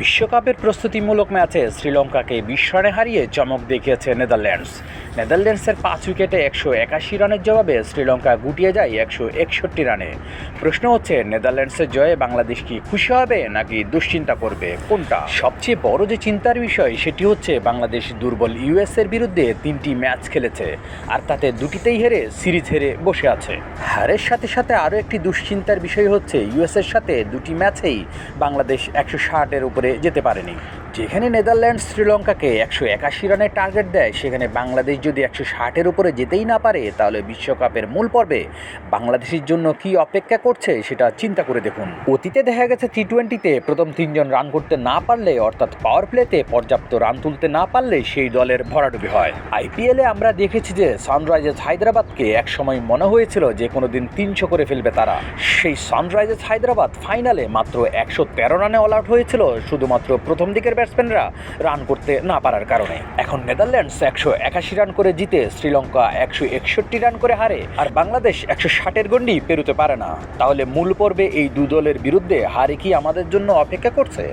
বিশ্বকাপের প্রস্তুতিমূলক ম্যাচে শ্রীলঙ্কাকে বিশ হারিয়ে চমক দেখিয়েছে নেদারল্যান্ডস। নেদারল্যান্ডসের পাঁচ উইকেটে একশো একাশি রানের জবাবে শ্রীলঙ্কা গুটিয়ে যায় একশো একষট্টি রানে। প্রশ্ন হচ্ছে, নেদারল্যান্ডসের জয়ে বাংলাদেশ কি খুশি হবে নাকি দুশ্চিন্তা করবে? কোনটা? সবচেয়ে বড় যে চিন্তার বিষয়, সেটি হচ্ছে বাংলাদেশ দুর্বল ইউএসের বিরুদ্ধে তিনটি ম্যাচ খেলেছে, আর তাতে দুটিতেই হেরে সিরিজ হেরে বসে আছে। হারের সাথে সাথে আরও একটি দুশ্চিন্তার বিষয় হচ্ছে ইউএসের সাথে দুটি ম্যাচেই বাংলাদেশ একশো ষাটের উপরে যেতে পারেনি। যেখানে নেদারল্যান্ড শ্রীলঙ্কাকে একশো একাশি রানের টার্গেট দেয়, সেখানে বাংলাদেশ যদি একশো ষাটের উপরে যেতেই না পারে, তাহলে বিশ্বকাপের মূল পর্বে বাংলাদেশের জন্য কি অপেক্ষা করছে সেটা চিন্তা করে দেখুন। অতীতে দেখা গেছে টি টোয়েন্টিতে প্রথম তিনজন রান করতে না পারলে, অর্থাৎ পাওয়ার প্লেতে পর্যাপ্ত রান তুলতে না পারলে সেই দলের ভরাডুবি হয়। আইপিএলে আমরা দেখেছি যে সানরাইজার্স হায়দ্রাবাদকে একসময় মনে হয়েছিল যে কোনো দিন তিনশো করে ফেলবে তারা। সেই সানরাইজার্স হায়দ্রাবাদ ফাইনালে মাত্র একশো তেরো রানে অল আউট হয়েছিল, শুধুমাত্র প্রথম দিকের ব্যাটসম্যানরা রান করতে না পারার কারণে। এখন নেদারল্যান্ডস একশো একাশি রান করে জিতে শ্রীলঙ্কা একশো একষট্টি রান করে হারে, আর বাংলাদেশ একশো ষাটের গন্ডি পেরোতে পারে না। তাহলে মূল পর্বে এই দু দলের বিরুদ্ধে হারে কি আমাদের জন্য অপেক্ষা করছে?